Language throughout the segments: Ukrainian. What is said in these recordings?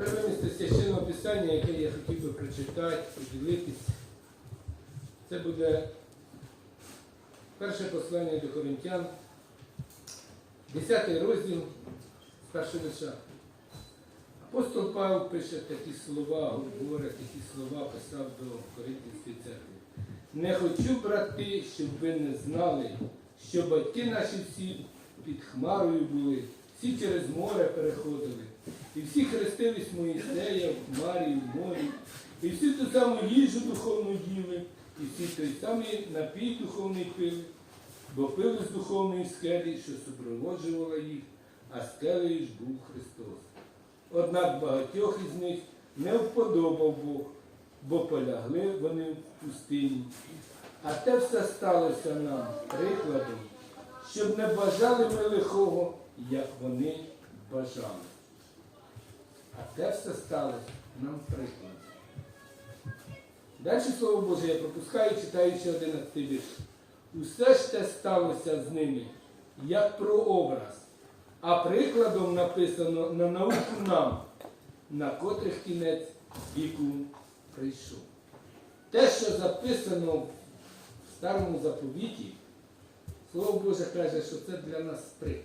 Перше місце священного писання, яке я хотів би прочитати, поділитись, це буде перше послання до Коринтян, 10 розділ з першого вірша. Апостол Павло пише такі слова, говорить такі слова, писав до Коринтянської церкви. Не хочу, брати, щоб ви не знали, що батьки наші всі під хмарою були, всі через море переходили, і всі хрестились Моїсея в хмарі, в морі, і всі ту саму їжу духовну їли, і всі той самий напій духовний пили, бо пили з духовної скелі, що супроводжувала їх, а скелею ж був Христос. Однак багатьох із них не вподобав Бог, бо полягли вони в пустині. А те все сталося нам прикладом, щоб не бажали ми лихого, як вони бажали. А те все сталося нам прикладом. Далі слово Боже я пропускаю, читаючи 11 вірш. Усе ж те сталося з ними, як прообраз, а прикладом написано на науку нам, на котрих кінець віку прийшов. Те, що записано в старому заповіті, Слово Боже каже, що це для нас приклад.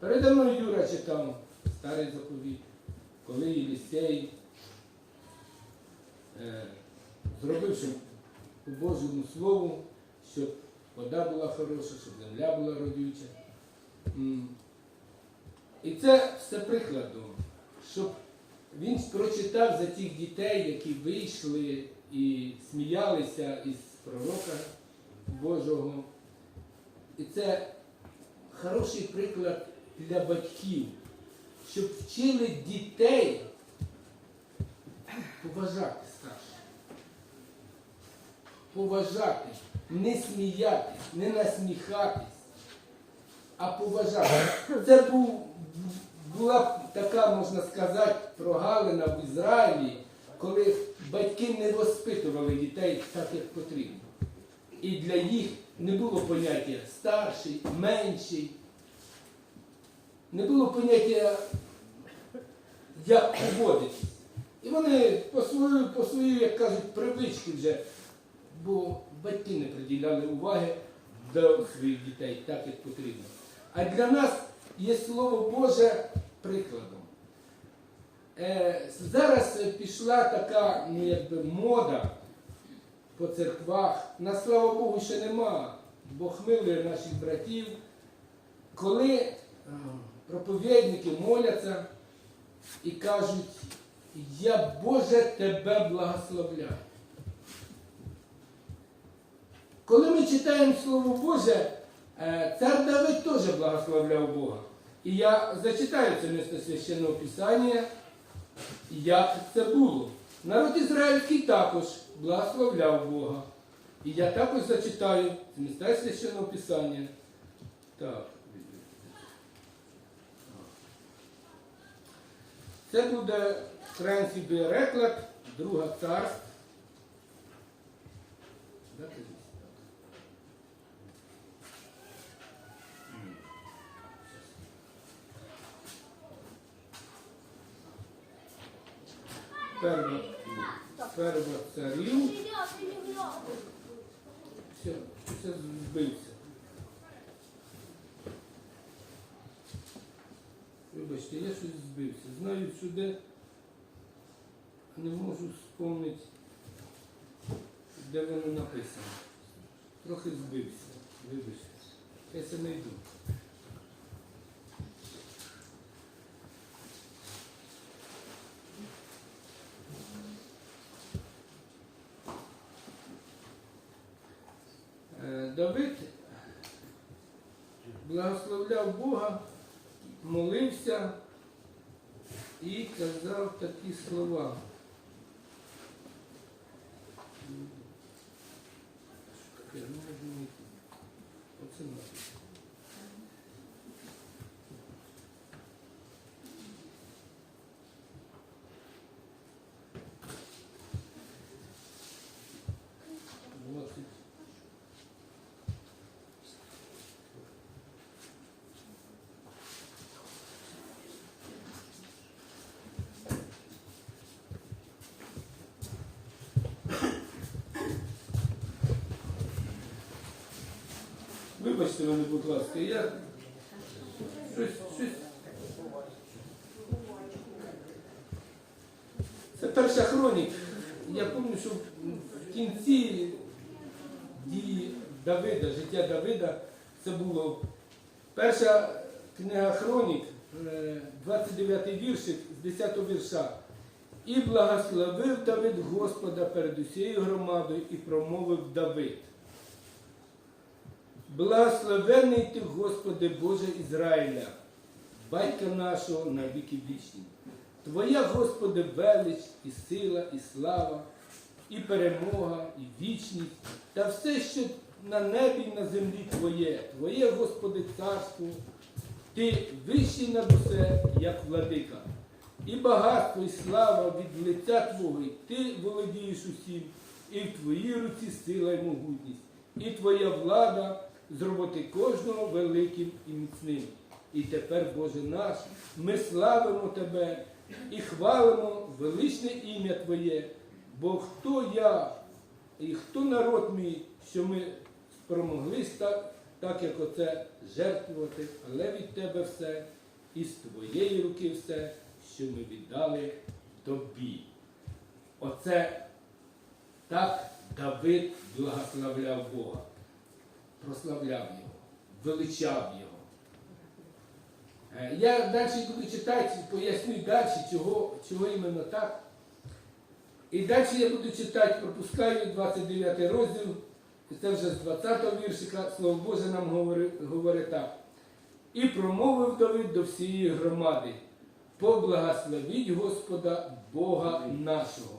Передо мною Юра читав старий заповіт, коли Єлісей, е, зробивши по Божому Слову, щоб вода була хороша, щоб земля була родюча. І це все прикладом, щоб він прочитав за тих дітей, які вийшли і сміялися із пророка Божого. І це хороший приклад для батьків, щоб вчили дітей поважати старших. Поважати, не сміятись, не насміхатись, а поважати. Це був, була така, можна сказати, прогалина в Ізраїлі, коли батьки не розпитували дітей так, як потрібно. І для їх не було поняття старший, менший. Не було поняття, як поводитись. І вони по свою, по свою, як кажуть, привички вже, бо батьки не приділяли уваги до своїх дітей так, як потрібно. А для нас є Слово Боже прикладом. Е, зараз пішла така ну, якби, мода по церквах. На слава Богу, ще нема. Бог милує наших братів. Коли е, проповідники моляться і кажуть, я Боже тебе благословляю. Коли ми читаємо Слово Боже, е, цар Давид теж благословляв Бога. І я зачитаю це місце священного Писання, як це було. Народ ізраїльський також благословляв Бога. І я також зачитаю це місце священного Писання. Так. Це буде переклад, друга царств. Перва, перва царів. Все, все збився. Вибачте, я щось збився. Знаю сюди, не можу вспомнити, де воно написано. Трохи збився. Вибачте. Я це не йду. Е, Давид благословляв Бога, молився і казав такі слова. Таке, ну, можна знайти. Оце написано. Двадцять Вибачте мене, будь ласка, я щось, щось. Це перша хронік. Я пам'ятаю, що в кінці дії Давида, життя Давида, це було перша книга хронік, е, 29 віршик з 10 вірша. І благословив Давид Господа перед усією громадою і промовив Давид. Благословений ти, Господи Боже Ізраїля, Батька нашого на віки вічні. Твоя, Господи, велич і сила, і слава, і перемога, і вічність, та все, що на небі і на землі Твоє, Твоє, Господи, царство, Ти вищий над усе, як владика. І багатство, і слава від лиця Твого, і Ти володієш усім, і в Твоїй руці сила і могутність, і Твоя влада зробити кожного великим і міцним. І тепер, Боже наш, ми славимо Тебе і хвалимо величне ім'я Твоє, бо хто я і хто народ мій, що ми спромоглись так, так як оце жертвувати, але від Тебе все, і з Твоєї руки все, що ми віддали Тобі. Оце так Давид благословляв Бога, прославляв Його, величав Його. Е, Я далі буду читати, поясню далі, чого, чого іменно так. І далі я буду читати, пропускаю 29 розділ, і це вже з 20-го віршика, Слово Боже нам говорить, говорить так. І промовив Давид до всієї громади, поблагословіть Господа Бога нашого.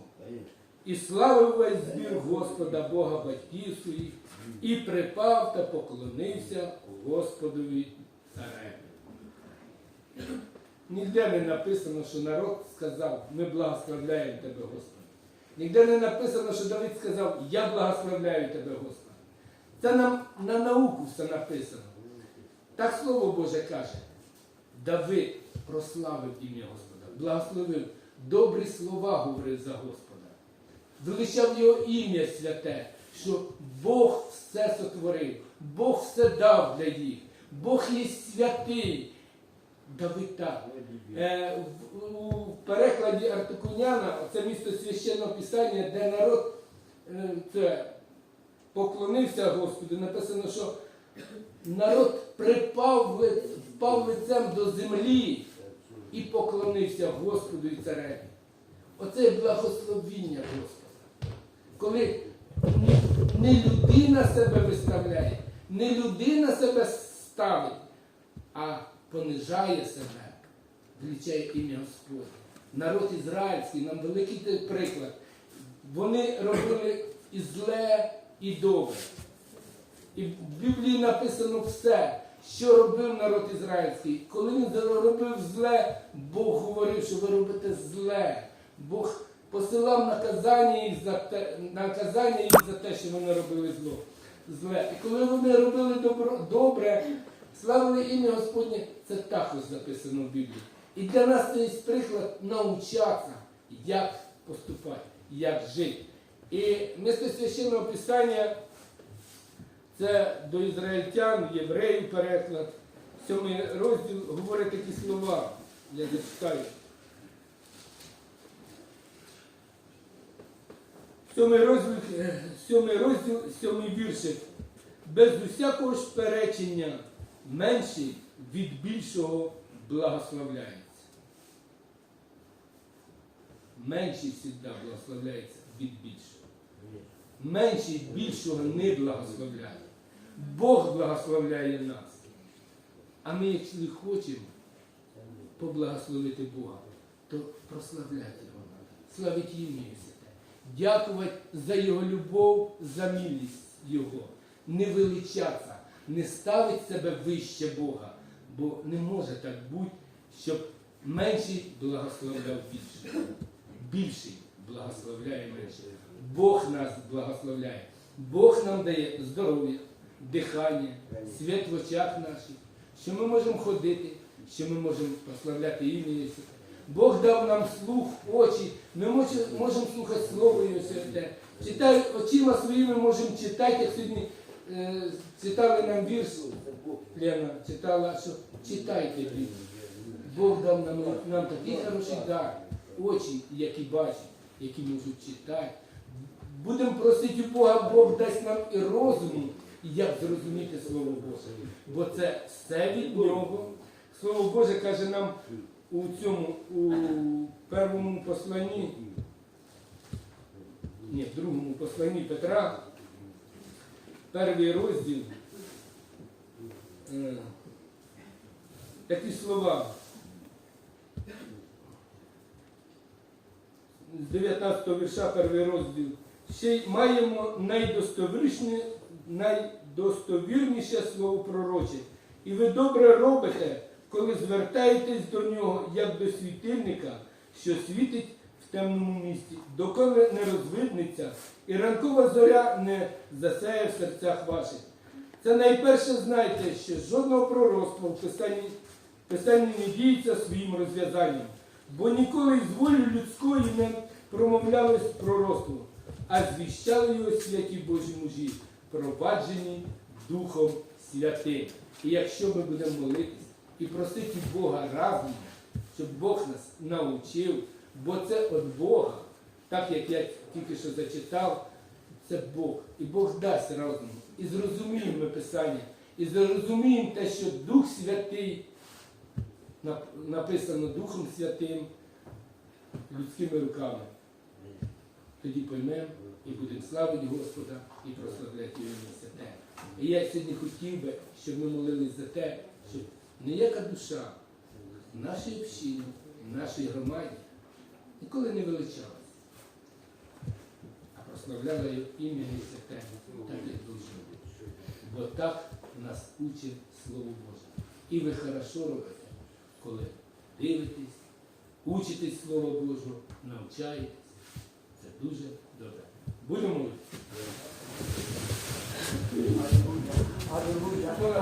І славив весь збір Господа Бога батьків своїх, і припав та поклонився Господові цареві. Ніде не написано, що народ сказав, ми благословляємо тебе, Господи. Ніде не написано, що Давид сказав, я благословляю тебе, Господи. Це нам на науку все написано. Так Слово Боже каже, Давид прославив ім'я Господа, благословив, добрі слова говорив за Господа. Величав його ім'я святе, що Бог все сотворив, Бог все дав для їх, Бог є святий. Давид так. Е, в, у перекладі Артикуняна, це місто священного писання, де народ е, це, поклонився Господу, написано, що народ припав, впав лицем до землі і поклонився Господу і цареві. Оце благословіння Господа. Коли не- людина себе виставляє, не людина себе ставить, а понижає себе, величає ім'я Господне. Народ ізраїльський, нам великий приклад. Вони робили і зле, і добре. І в Біблії написано все, що робив народ ізраїльський. Коли він робив зле, Бог говорив, що ви робите зле. Бог посилав наказання їх за те, наказання їх за те, що вони робили зло. зле. І коли вони робили добро, добре, славили ім'я Господнє, це також записано в Біблії. І для нас це є приклад навчатися, як поступати, як жити. І місце священного писання це до ізраїльтян, євреїв переклад. Сьомий розділ говорить такі слова. Я зачитаю. Сьомий розділ, е, сьомий розділ, сьомий віршик. Без усякого ж перечення менший від більшого благословляється. Менший завжди благословляється від більшого. Менший більшого не благословляє. Бог благословляє нас. А ми, якщо хочемо поблагословити Бога, то прославляти Його ім'я Святе. Дякувати за Його любов, за милість Його. Не величатися, не ставити себе вище Бога. Бо не може так бути, щоб менший благословляв більше. Більший благословляє менше. Бог нас благословляє. Бог нам дає здоров'я, дихання, світ в очах наших, що ми можемо ходити, що ми можемо прославляти ім'я Ісуса. Бог дав нам слух, очі, ми можемо, слухати Слово Його Святе. Читаю очима своїми можемо читати, як сьогодні е, читали нам вірш, Лена читала, що читайте Біблію. Бог дав нам, нам такий хороший дар, очі, які бачать, які можуть читати. Будемо просити у Бога, Бог дасть нам і розуму, як зрозуміти Слово Боже. Бо це все від нього. Слово Боже каже нам у цьому, у першому посланні, ні, в другому посланні Петра, перший розділ. е, Такі слова. З 19 вірша перший розділ. Ще маємо найдостовірніше, найдостовірніше слово пророче. І ви добре робите, коли звертаєтесь до нього, як до світильника, що світить в темному місті, доколи не розвиднеться, і ранкова зоря не засяє в серцях ваших. Це найперше знайте, що жодного пророцтва в Писанні, Писанні не діється своїм розв'язанням, бо ніколи із волі людської не промовлялось пророцтво, а звіщали його святі Божі мужі, проваджені Духом Святим. І якщо ми будемо молитись і просити Бога разом, щоб Бог нас навчив, бо це від Бога, так як я тільки що зачитав, це Бог. І Бог дасть разом. І зрозуміємо Писання, і зрозуміємо те, що Дух Святий написано Духом Святим людськими руками. Тоді поймемо і будемо славити Господа і прославляти Його святе. І я сьогодні хотів би, щоб ми молились за те, щоб ніяка душа нашій общині, в нашій громаді ніколи не величалась, а прославляла його ім'я святе, так як. Бо так нас учить Слово Боже. І ви хорошо робите, коли дивитесь, учитесь Слова Божого, навчаєтесь. Це дуже добре. Будемо молитися.